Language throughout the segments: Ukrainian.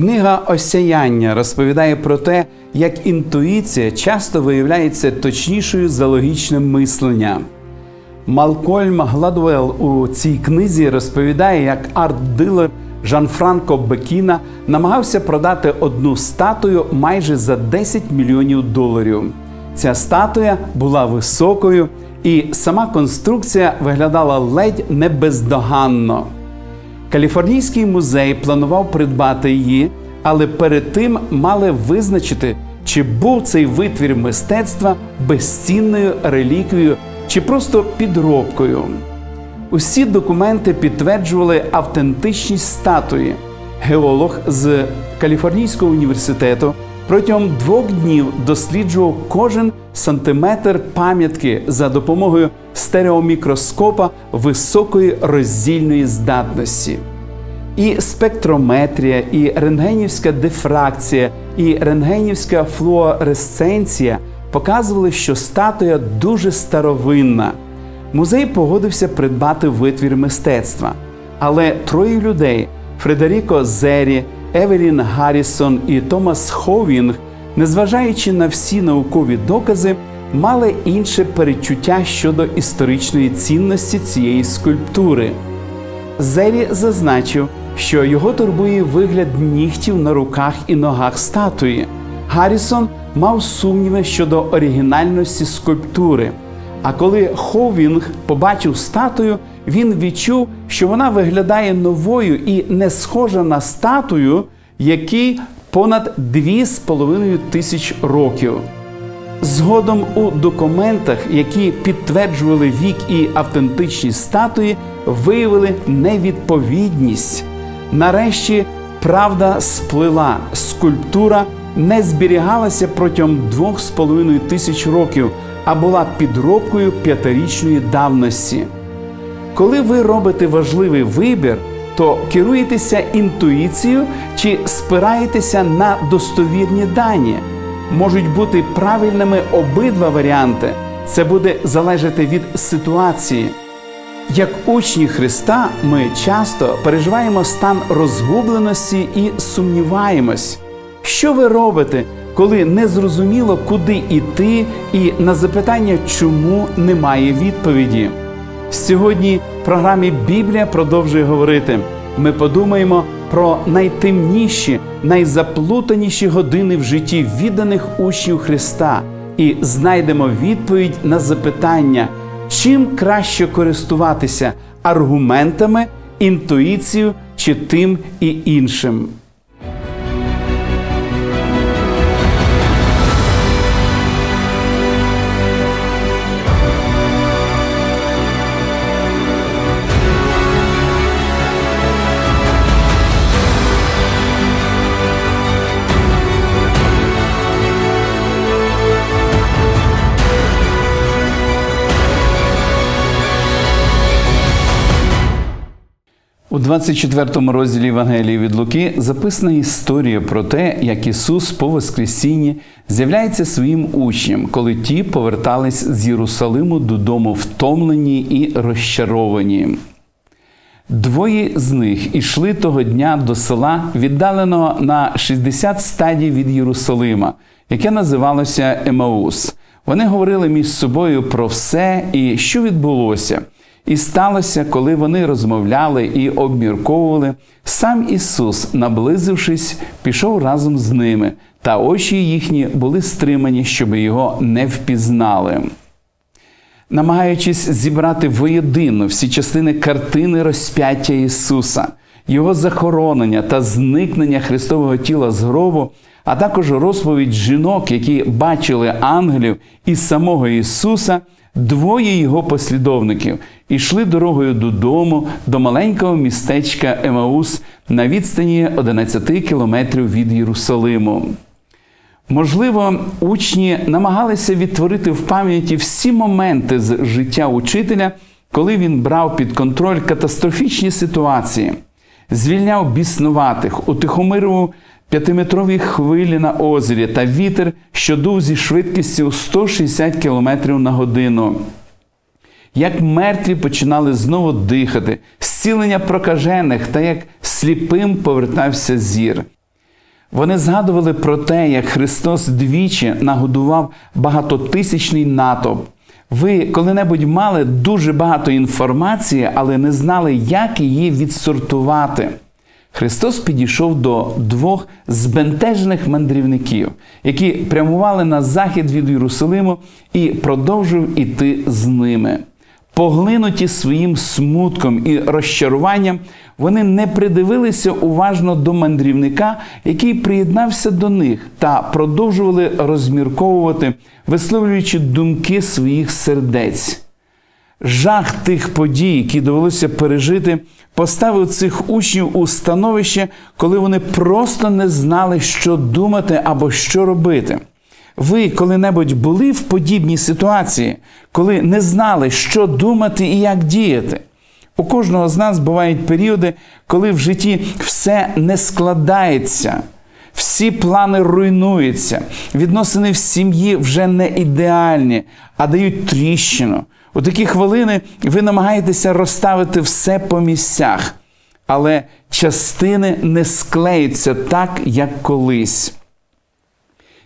Книга Осяяння розповідає про те, як інтуїція часто виявляється точнішою за логічне мислення. Малкольм Гладуел у цій книзі розповідає, як арт-дилер Жан-Франко Бекіна намагався продати одну статую майже за 10 мільйонів доларів. Ця статуя була високою, і сама конструкція виглядала ледь не бездоганно. Каліфорнійський музей планував придбати її, але перед тим мали визначити, чи був цей витвір мистецтва безцінною реліквією чи просто підробкою. Усі документи підтверджували автентичність статуї. Геолог з Каліфорнійського університету протягом двох днів досліджував кожен сантиметр пам'ятки за допомогою стереомікроскопа високої роздільної здатності. І спектрометрія, і рентгенівська дифракція, і рентгенівська флуоресценція показували, що статуя дуже старовинна. Музей погодився придбати витвір мистецтва. Але троє людей Фредеріко Зері, Евелін Гаррісон і Томас Ховінг, незважаючи на всі наукові докази, мали інше перечуття щодо історичної цінності цієї скульптури. Зері зазначив, що його турбує вигляд нігтів на руках і ногах статуї. Гаррісон мав сумніви щодо оригінальності скульптури. А коли Ховінг побачив статую, він відчув, що вона виглядає новою і не схожа на статую, якій понад 2,5 тисяч років. Згодом у документах, які підтверджували вік і автентичність статуї, виявили невідповідність. Нарешті правда сплила. Скульптура не зберігалася протягом 2,5 тисяч років, а була підробкою п'ятирічної давності. Коли ви робите важливий вибір, то керуєтеся інтуїцією чи спираєтеся на достовірні дані. Можуть бути правильними обидва варіанти. Це буде залежати від ситуації. Як учні Христа, ми часто переживаємо стан розгубленості і сумніваємось. Що ви робите, коли не зрозуміло, куди йти, і на запитання, чому немає відповіді? Сьогодні в програмі Біблія продовжує говорити. Ми подумаємо про найтемніші, найзаплутаніші години в житті відданих учнів Христа і знайдемо відповідь на запитання, чим краще користуватися аргументами, інтуїцією чи тим і іншим. У 24 розділі Євангелії від Луки записана історія про те, як Ісус по Воскресінні з'являється своїм учням, коли ті повертались з Єрусалиму додому втомлені і розчаровані. Двоє з них ішли того дня до села, віддаленого на 60 стадій від Єрусалима, яке називалося Емаус. Вони говорили між собою про все і що відбулося. І сталося, коли вони розмовляли і обмірковували, сам Ісус, наблизившись, пішов разом з ними, та очі їхні були стримані, щоб його не впізнали. Намагаючись зібрати воєдину всі частини картини розп'яття Ісуса, Його захоронення та зникнення Христового тіла з гробу, а також розповідь жінок, які бачили ангелів і самого Ісуса, двоє його послідовників ішли дорогою додому до маленького містечка Емаус на відстані 11 кілометрів від Єрусалиму. Можливо, учні намагалися відтворити в пам'яті всі моменти з життя учителя, коли він брав під контроль катастрофічні ситуації, звільняв біснуватих, утихомирював п'ятиметрові хвилі на озері та вітер, що дув зі швидкістю 160 км на годину. Як мертві починали знову дихати, зцілення прокажених та як сліпим повертався зір. Вони згадували про те, як Христос двічі нагодував багатотисячний натовп. Ви коли-небудь мали дуже багато інформації, але не знали, як її відсортувати. Христос підійшов до двох збентежених мандрівників, які прямували на захід від Єрусалиму і продовжив іти з ними. Поглинуті своїм смутком і розчаруванням, вони не придивилися уважно до мандрівника, який приєднався до них, та продовжували розмірковувати, висловлюючи думки своїх сердець. Жах тих подій, які довелося пережити, поставив цих учнів у становище, коли вони просто не знали, що думати або що робити. Ви коли-небудь були в подібній ситуації, коли не знали, що думати і як діяти. У кожного з нас бувають періоди, коли в житті все не складається, всі плани руйнуються, відносини в сім'ї вже не ідеальні, а дають тріщину. У такі хвилини ви намагаєтеся розставити все по місцях, але частини не склеються так, як колись.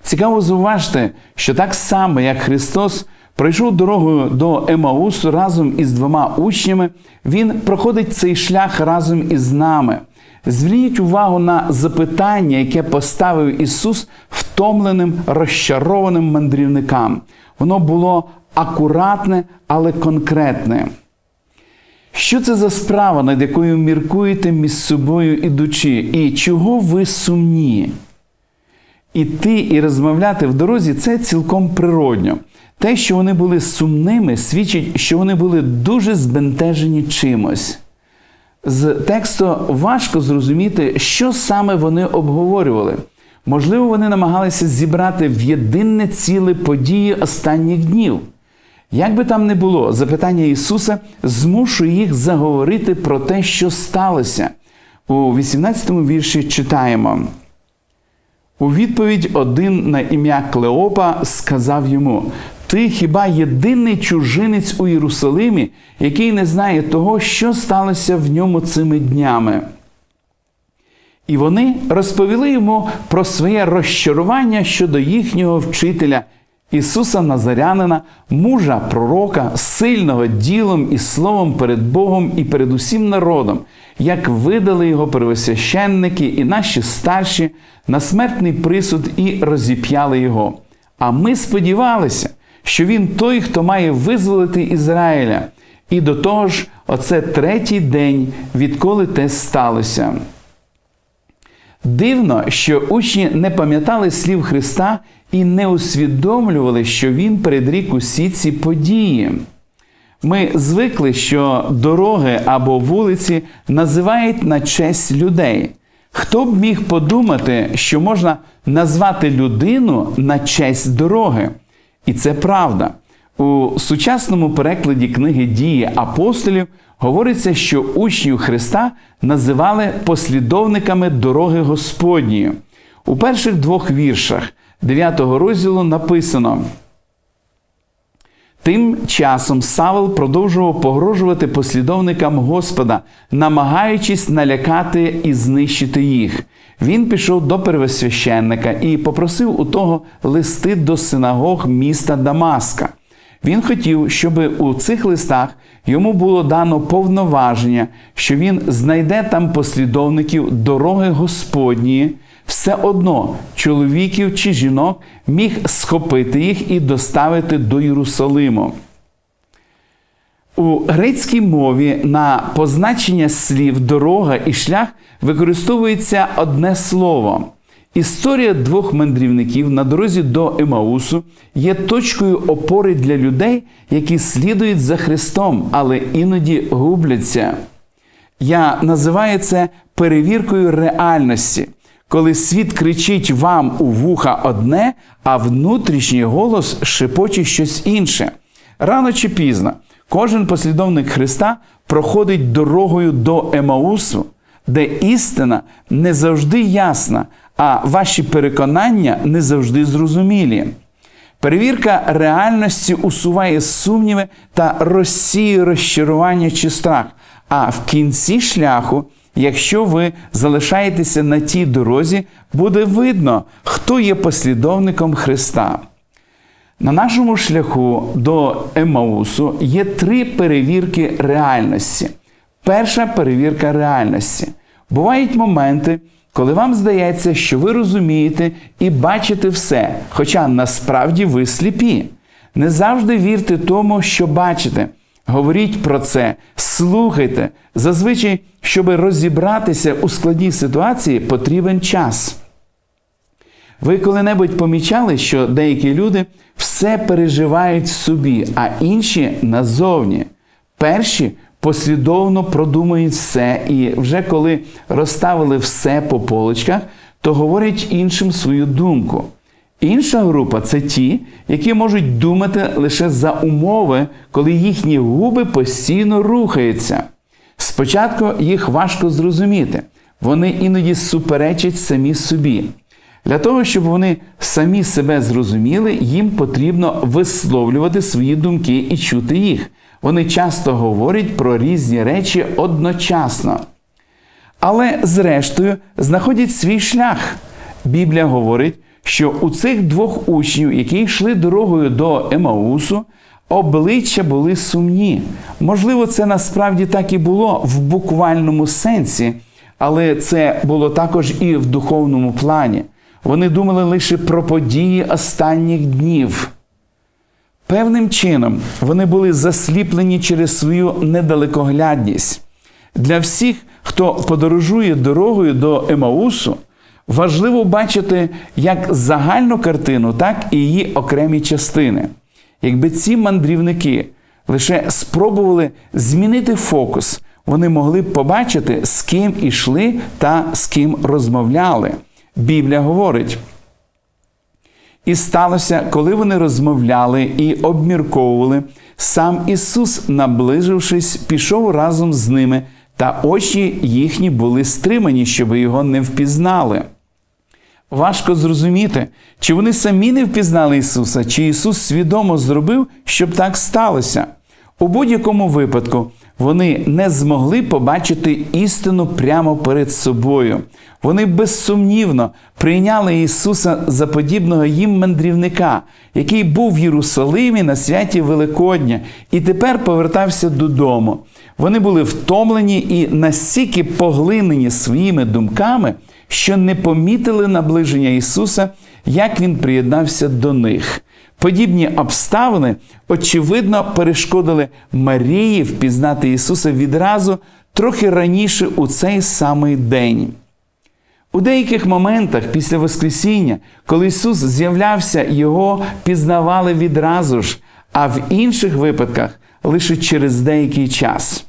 Цікаво зауважте, що так само, як Христос пройшов дорогою до Емаусу разом із двома учнями, Він проходить цей шлях разом із нами. Зверніть увагу на запитання, яке поставив Ісус втомленим, розчарованим мандрівникам. Воно було акуратне, але конкретне. Що це за справа, над якою міркуєте між собою ідучи, і чого ви сумні? Іти і розмовляти в дорозі це цілком природньо. Те, що вони були сумними, свідчить, що вони були дуже збентежені чимось. З тексту важко зрозуміти, що саме вони обговорювали. Можливо, вони намагалися зібрати в єдине ціле події останніх днів. Як би там не було, запитання Ісуса змушує їх заговорити про те, що сталося. У 18 му вірші читаємо. У відповідь один на ім'я Клеопа сказав йому: Ти хіба єдиний чужинець у Єрусалимі, який не знає того, що сталося в ньому цими днями? І вони розповіли йому про своє розчарування щодо їхнього вчителя Ісуса Назарянина, мужа пророка, сильного ділом і словом перед Богом і перед усім народом, як видали його первосвященники і наші старші на смертний присуд і розіп'яли його. А ми сподівалися, що він той, хто має визволити Ізраїля. І до того ж, оце третій день, відколи те сталося. Дивно, що учні не пам'ятали слів Христа і не усвідомлювали, що Він передрік усі ці події. Ми звикли, що дороги або вулиці називають на честь людей. Хто б міг подумати, що можна назвати людину на честь дороги? І це правда. У сучасному перекладі книги дії апостолів говориться, що учнів Христа називали послідовниками дороги Господньої. У перших двох віршах 9 розділу написано. Тим часом Савел продовжував погрожувати послідовникам Господа, намагаючись налякати і знищити їх. Він пішов до первосвященника і попросив у того листи до синагог міста Дамаска. Він хотів, щоб у цих листах йому було дано повноваження, що він знайде там послідовників дороги Господньої, все одно чоловіків чи жінок міг схопити їх і доставити до Єрусалиму. У грецькій мові на позначення слів дорога і шлях використовується одне слово. Історія двох мандрівників на дорозі до Емаусу є точкою опори для людей, які слідують за Христом, але іноді губляться. Я називаю це перевіркою реальності, коли світ кричить вам у вуха одне, а внутрішній голос шепоче щось інше. Рано чи пізно кожен послідовник Христа проходить дорогою до Емаусу, де істина не завжди ясна, а ваші переконання не завжди зрозумілі. Перевірка реальності усуває сумніви та розсіює розчарування чи страх, а в кінці шляху Якщо ви залишаєтеся на тій дорозі, буде видно, хто є послідовником Христа. На нашому шляху до Емаусу є три перевірки реальності. Перша перевірка реальності. Бувають моменти, коли вам здається, що ви розумієте і бачите все, хоча насправді ви сліпі. Не завжди вірте тому, що бачите. Говоріть про це, слухайте. Зазвичай, щоб розібратися у складній ситуації, потрібен час. Ви коли-небудь помічали, що деякі люди все переживають в собі, а інші назовні. Перші послідовно продумують все, і вже коли розставили все по полочках, то говорять іншим свою думку. Інша група це ті, які можуть думати лише за умови, коли їхні губи постійно рухаються. Спочатку їх важко зрозуміти, вони іноді суперечать самі собі. Для того, щоб вони самі себе зрозуміли, їм потрібно висловлювати свої думки і чути їх. Вони часто говорять про різні речі одночасно. Але, зрештою, знаходять свій шлях. Біблія говорить, що у цих двох учнів, які йшли дорогою до Емаусу, обличчя були сумні. Можливо, це насправді так і було в буквальному сенсі, але це було також і в духовному плані. Вони думали лише про події останніх днів. Певним чином вони були засліплені через свою недалекоглядність. Для всіх, хто подорожує дорогою до Емаусу, важливо бачити як загальну картину, так і її окремі частини. Якби ці мандрівники лише спробували змінити фокус, вони могли б побачити, з ким ішли та з ким розмовляли. Біблія говорить. І сталося, коли вони розмовляли і обмірковували, сам Ісус, наближившись, пішов разом з ними, та очі їхні були стримані, щоб його не впізнали. Важко зрозуміти, чи вони самі не впізнали Ісуса, чи Ісус свідомо зробив, щоб так сталося. У будь-якому випадку вони не змогли побачити істину прямо перед собою. Вони безсумнівно прийняли Ісуса за подібного їм мандрівника, який був в Єрусалимі на святі Великодня і тепер повертався додому. Вони були втомлені і настільки поглинені своїми думками, що не помітили наближення Ісуса, як Він приєднався до них. Подібні обставини, очевидно, перешкодили Марії впізнати Ісуса відразу трохи раніше у цей самий день. У деяких моментах після Воскресіння, коли Ісус з'являвся, Його пізнавали відразу ж, а в інших випадках лише через деякий час.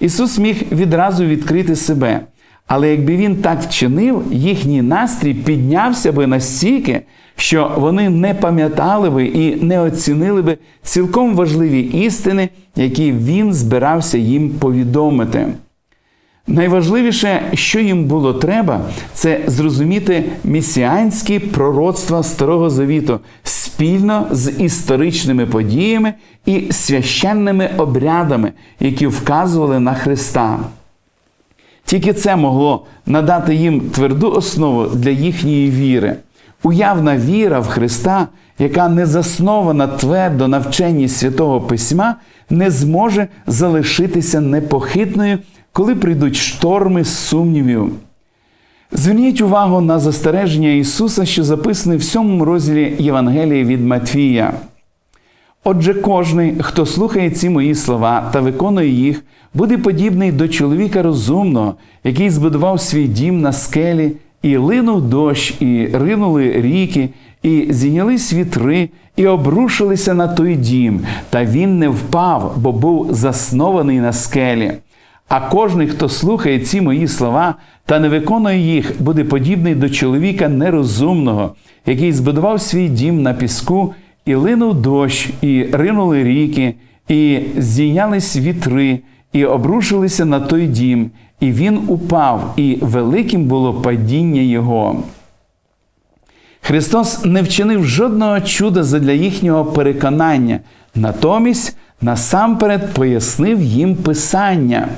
Ісус міг відразу відкрити себе. Але якби він так вчинив, їхній настрій піднявся би настільки, що вони не пам'ятали би і не оцінили би цілком важливі істини, які він збирався їм повідомити. Найважливіше, що їм було треба, це зрозуміти місіанські пророцтва Старого Завіту спільно з історичними подіями і священними обрядами, які вказували на Христа. Тільки це могло надати їм тверду основу для їхньої віри. Уявна віра в Христа, яка не заснована твердо на вченні Святого Письма, не зможе залишитися непохитною, коли прийдуть шторми сумнівів. Зверніть увагу на застереження Ісуса, що записане в сьомому розділі Євангелії від Матвія. Отже, кожний, хто слухає ці мої слова та виконує їх, буде подібний до чоловіка розумного, який збудував свій дім на скелі, і линув дощ, і ринули ріки, і зійнялись вітри, і обрушилися на той дім, та він не впав, бо був заснований на скелі. А кожний, хто слухає ці мої слова та не виконує їх, буде подібний до чоловіка нерозумного, який збудував свій дім на піску, і линув дощ, і ринули ріки, і здійнялись вітри, і обрушилися на той дім, і він упав, і великим було падіння його. Христос не вчинив жодного чуда задля їхнього переконання, натомість насамперед пояснив їм Писання.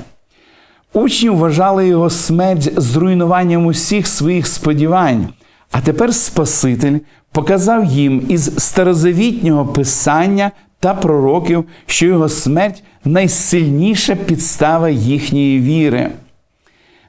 Учні вважали його смерть зруйнуванням усіх своїх сподівань. А тепер Спаситель показав їм із старозавітнього писання та пророків, що його смерть найсильніша підстава їхньої віри.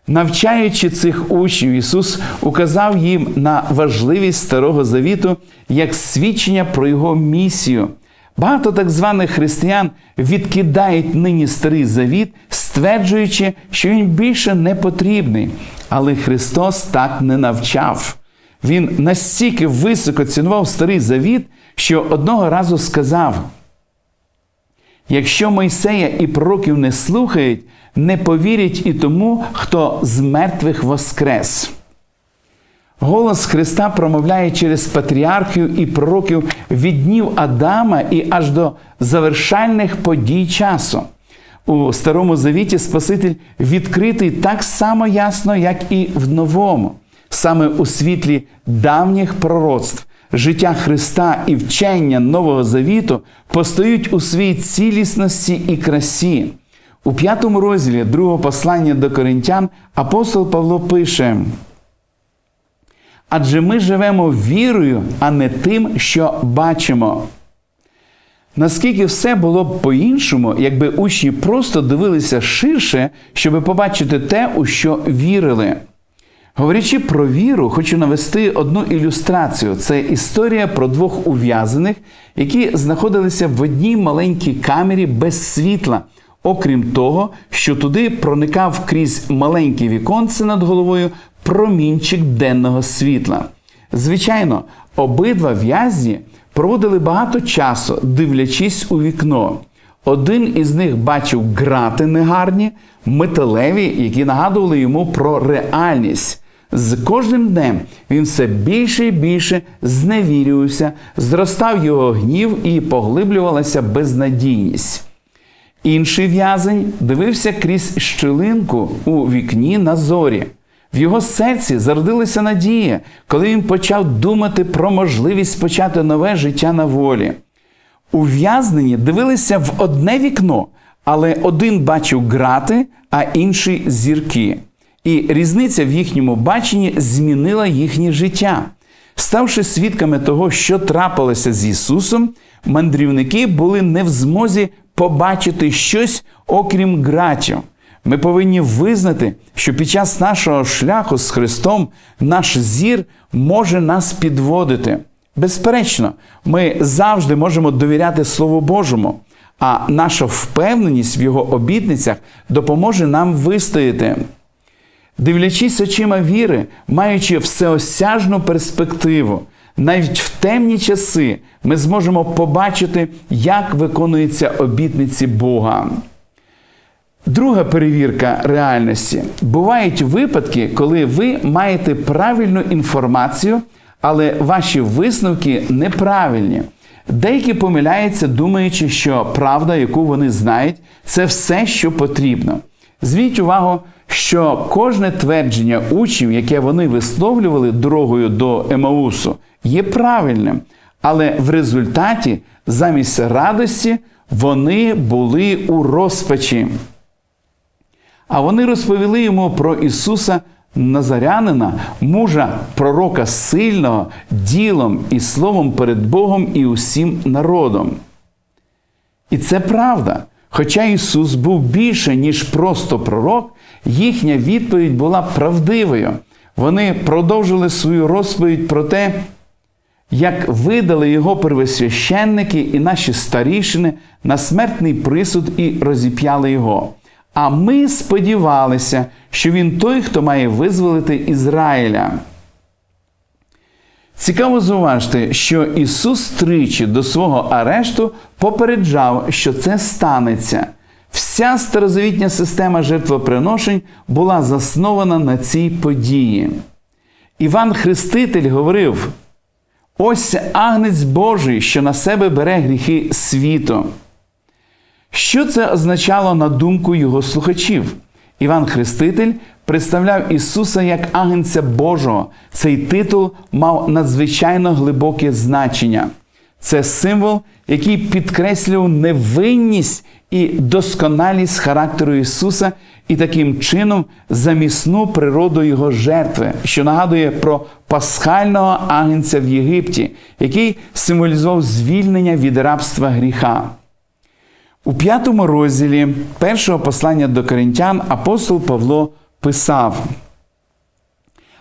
Навчаючи цих учнів, Ісус указав їм на важливість Старого Завіту як свідчення про Його місію. Багато так званих християн відкидають нині старий завіт, стверджуючи, що він більше не потрібний. Але Христос так не навчав. Він настільки високо цінував старий завіт, що одного разу сказав: Якщо Мойсея і пророків не слухають, не повірять і тому, хто з мертвих воскрес. Голос Христа промовляє через патріархів і пророків від днів Адама і аж до завершальних подій часу. У Старому Завіті Спаситель відкритий так само ясно, як і в Новому, саме у світлі давніх пророцтв. Життя Христа і вчення Нового Завіту постають у своїй цілісності і красі. У п'ятому розділі другого послання до коринтян апостол Павло пише. Адже ми живемо вірою, а не тим, що бачимо. Наскільки все було б по-іншому, якби учні просто дивилися ширше, щоб побачити те, у що вірили. Говорячи про віру, хочу навести одну ілюстрацію. Це історія про двох ув'язаних, які знаходилися в одній маленькій камері без світла, окрім того, що туди проникав крізь маленьке віконце над головою промінчик денного світла. Звичайно, обидва в'язні проводили багато часу, дивлячись у вікно. Один із них бачив грати негарні, металеві, які нагадували йому про реальність. З кожним днем він все більше і більше зневірювався, зростав його гнів і поглиблювалася безнадійність. Інший в'язень дивився крізь щілинку у вікні на зорі. В його серці зародилася надія, коли він почав думати про можливість почати нове життя на волі. Ув'язнені дивилися в одне вікно, але один бачив грати, а інший зірки. І різниця в їхньому баченні змінила їхнє життя. Ставши свідками того, що трапилося з Ісусом, мандрівники були не в змозі побачити щось, окрім гратів. Ми повинні визнати, що під час нашого шляху з Христом наш зір може нас підводити. Безперечно, ми завжди можемо довіряти Слову Божому, а наша впевненість в Його обітницях допоможе нам вистояти. Дивлячись очима віри, маючи всеосяжну перспективу, навіть в темні часи ми зможемо побачити, як виконуються обітниці Бога. Друга перевірка реальності. Бувають випадки, коли ви маєте правильну інформацію, але ваші висновки неправильні. Деякі помиляються, думаючи, що правда, яку вони знають, це все, що потрібно. Зверніть увагу, що кожне твердження учнів, яке вони висловлювали дорогою до Емаусу, є правильним. Але в результаті, замість радості, вони були у розпачі. А вони розповіли йому про Ісуса Назарянина, мужа пророка сильного, ділом і словом перед Богом і усім народом. І це правда. Хоча Ісус був більше, ніж просто пророк, їхня відповідь була правдивою. Вони продовжили свою розповідь про те, як видали його первосвященники і наші старішини на смертний присуд і розіп'яли його. А ми сподівалися, що він той, хто має визволити Ізраїля. Цікаво зауважити, що Ісус тричі до свого арешту попереджав, що це станеться. Вся старозавітня система жертвоприношень була заснована на цій події. Іван Хреститель говорив: ось агнець Божий, що на себе бере гріхи світу. Що це означало на думку його слухачів? Іван Хреститель представляв Ісуса як агнця Божого. Цей титул мав надзвичайно глибоке значення. Це символ, який підкреслював невинність і досконалість характеру Ісуса, і таким чином замісну природу Його жертви, що нагадує про пасхального агнця в Єгипті, який символізував звільнення від рабства гріха. У п'ятому розділі першого послання до коринтян апостол Павло писав: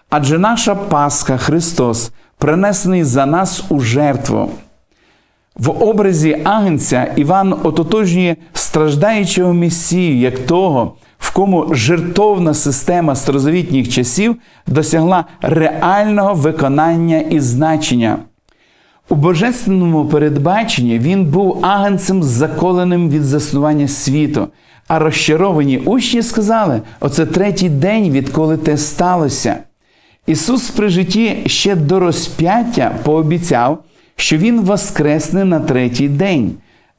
Адже наша Пасха Христос, принесений за нас у жертву. В образі Агнця Іван ототожнює страждаючого Месію як того, в кому жертовна система старозавітніх часів досягла реального виконання і значення. У божественному передбаченні він був агнцем, заколеним від заснування світу. А розчаровані учні сказали: оце третій день, відколи те сталося. Ісус при житті ще до розп'яття пообіцяв, що Він воскресне на третій день.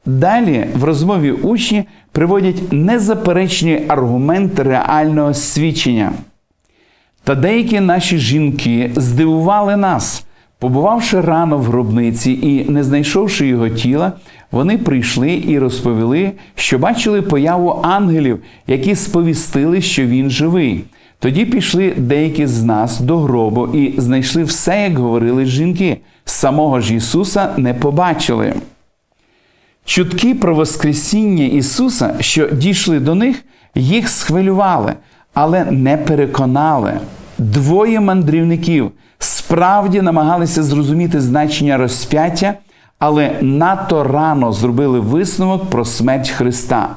Далі в розмові учні приводять незаперечні аргументи реального свідчення. Та деякі наші жінки здивували нас. Побувавши рано в гробниці і не знайшовши його тіла, вони прийшли і розповіли, що бачили появу ангелів, які сповістили, що він живий. Тоді пішли деякі з нас до гробу і знайшли все, як говорили жінки. Самого ж Ісуса не побачили. Чутки про Воскресіння Ісуса, що дійшли до них, їх схвилювали, але не переконали. Двоє мандрівників справді намагалися зрозуміти значення розп'яття, але надто рано зробили висновок про смерть Христа.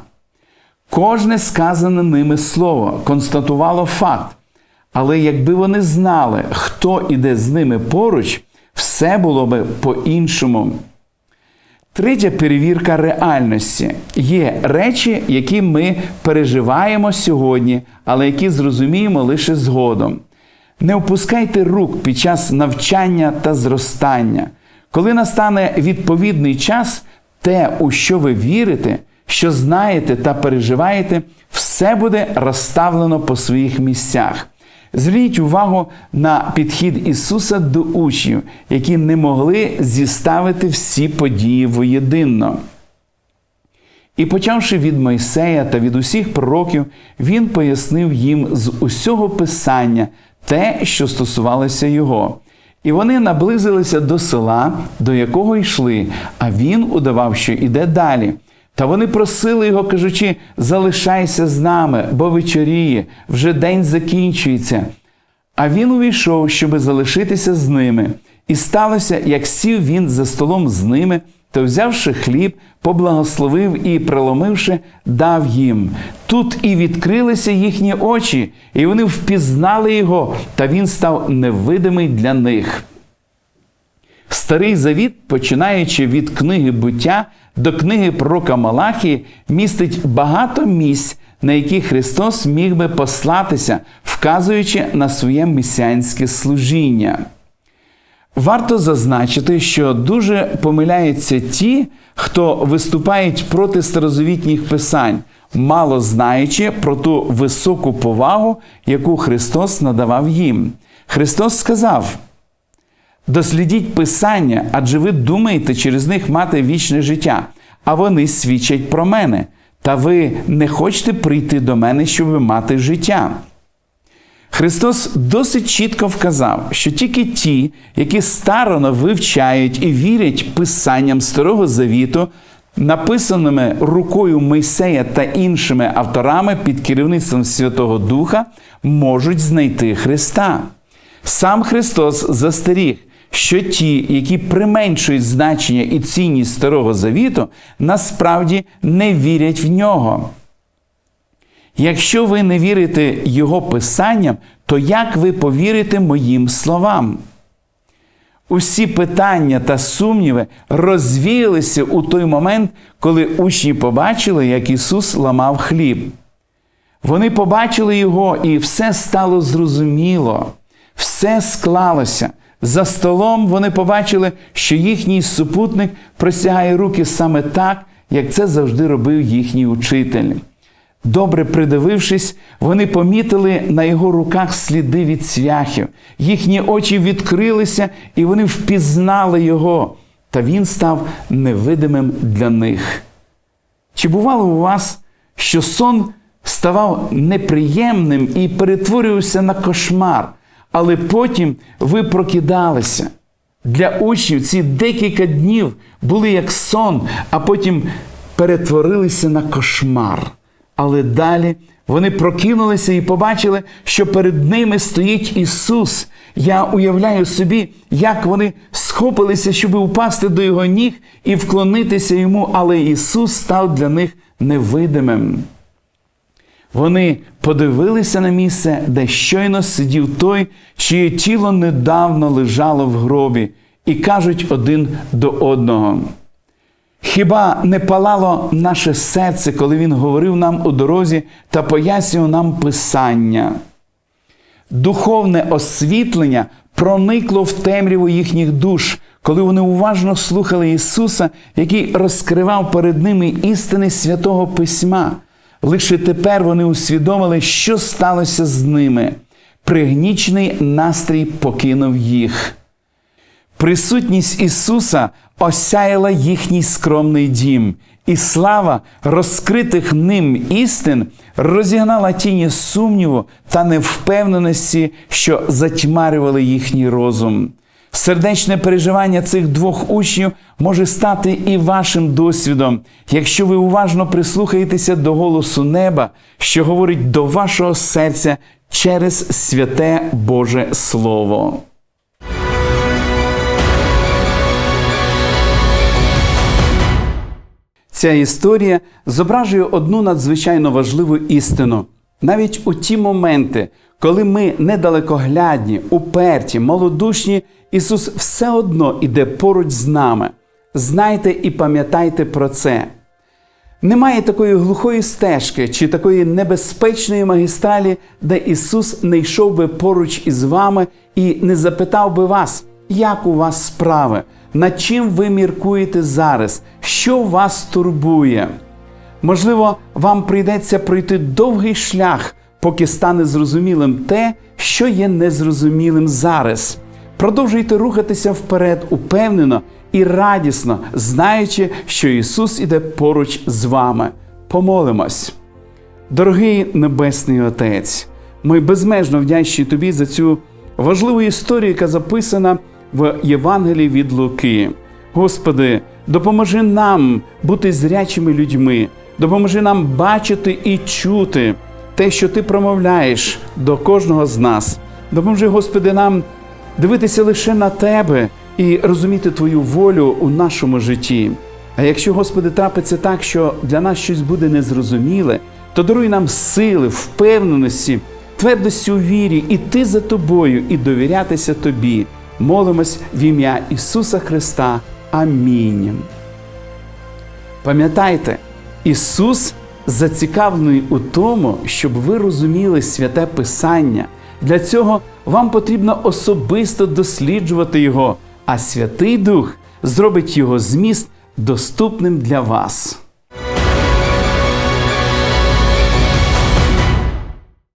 Кожне сказане ними слово констатувало факт, але якби вони знали, хто іде з ними поруч, все було би по-іншому. Третя перевірка реальності є речі, які ми переживаємо сьогодні, але які зрозуміємо лише згодом. Не опускайте рук під час навчання та зростання. Коли настане відповідний час, те, у що ви вірите, що знаєте та переживаєте, все буде розставлено по своїх місцях. Зверніть увагу на підхід Ісуса до учнів, які не могли зіставити всі події воєдинно. І почавши від Мойсея та від усіх пророків, він пояснив їм з усього Писання те, що стосувалося його. І вони наблизилися до села, до якого йшли, а він удавав, що іде далі. Та вони просили його, кажучи: залишайся з нами, бо вечоріє, вже день закінчується. А він увійшов, щоби залишитися з ними. І сталося, як сів він за столом з ними, то, взявши хліб, поблагословив і, преломивши, дав їм. Тут і відкрилися їхні очі, і вони впізнали його, та він став невидимий для них. Старий Завіт, починаючи від книги буття до книги пророка Малахії, містить багато місць, на які Христос міг би послатися, вказуючи на своє месіанське служіння. Варто зазначити, що дуже помиляються ті, хто виступають проти старозавітніх писань, мало знаючи про ту високу повагу, яку Христос надавав їм. Христос сказав. Дослідіть Писання, адже ви думаєте через них мати вічне життя, а вони свідчать про мене. Та ви не хочете прийти до мене, щоб мати життя. Христос досить чітко вказав, що тільки ті, які старано вивчають і вірять Писанням Старого Завіту, написаними рукою Мойсея та іншими авторами під керівництвом Святого Духа, можуть знайти Христа. Сам Христос застеріг, що ті, які применшують значення і цінність Старого Завіту, насправді не вірять в нього. Якщо ви не вірите Його Писанням, то як ви повірите моїм словам? Усі питання та сумніви розвіялися у той момент, коли учні побачили, як Ісус ламав хліб. Вони побачили Його, і все стало зрозуміло, все склалося. За столом вони побачили, що їхній супутник простягає руки саме так, як це завжди робив їхній учитель. Добре придивившись, вони помітили на його руках сліди від цвяхів. Їхні очі відкрилися, і вони впізнали його. та він став невидимим для них. Чи бувало у вас, що сон ставав неприємним і перетворювався на кошмар, але потім ви прокидалися? Для учнів ці декілька днів були як сон, а потім перетворилися на кошмар. Але далі вони прокинулися і побачили, що перед ними стоїть Ісус. Я уявляю собі, як вони схопилися, щоб упасти до Його ніг і вклонитися йому, але Ісус став для них невидимим. Вони подивилися на місце, де щойно сидів той, чиє тіло недавно лежало в гробі, і кажуть один до одного. Хіба не палало наше серце, коли він говорив нам у дорозі та пояснював нам Писання? Духовне освітлення проникло в темряву їхніх душ, коли вони уважно слухали Ісуса, який розкривав перед ними істини святого Письма. Лише тепер вони усвідомили, що сталося з ними. Пригнічений настрій покинув їх. Присутність Ісуса осяяла їхній скромний дім, і слава розкритих ним істин розігнала тіні сумніву та невпевненості, що затьмарювали їхній розум. Сердечне переживання цих двох учнів може стати і вашим досвідом, якщо ви уважно прислухаєтеся до голосу неба, що говорить до вашого серця через святе Боже Слово. Ця історія зображує одну надзвичайно важливу істину. Навіть у ті моменти, коли ми недалекоглядні, уперті, малодушні, Ісус все одно іде поруч з нами. Знайте і пам'ятайте про це. Немає такої глухої стежки чи такої небезпечної магістралі, де Ісус не йшов би поруч із вами і не запитав би вас, як у вас справи, над чим ви міркуєте зараз, що вас турбує. Можливо, вам прийдеться пройти довгий шлях, поки стане зрозумілим те, що є незрозумілим зараз. Продовжуйте рухатися вперед упевнено і радісно, знаючи, що Ісус іде поруч з вами. Помолимось. Дорогий Небесний Отець, ми безмежно вдячні Тобі за цю важливу історію, яка записана в Євангелії від Луки. Господи, допоможи нам бути зрячими людьми, допоможи нам бачити і чути те, що Ти промовляєш до кожного з нас. Допоможи, Господи, нам дивитися лише на Тебе і розуміти Твою волю у нашому житті. А якщо, Господи, трапиться так, що для нас щось буде незрозуміле, то даруй нам сили, впевненості, твердості у вірі, іти за тобою і довірятися Тобі. Молимось в ім'я Ісуса Христа. Амінь. Пам'ятайте, Ісус зацікавлений у тому, щоб ви розуміли святе Писання. Для цього вам потрібно особисто досліджувати його, а Святий Дух зробить його зміст доступним для вас.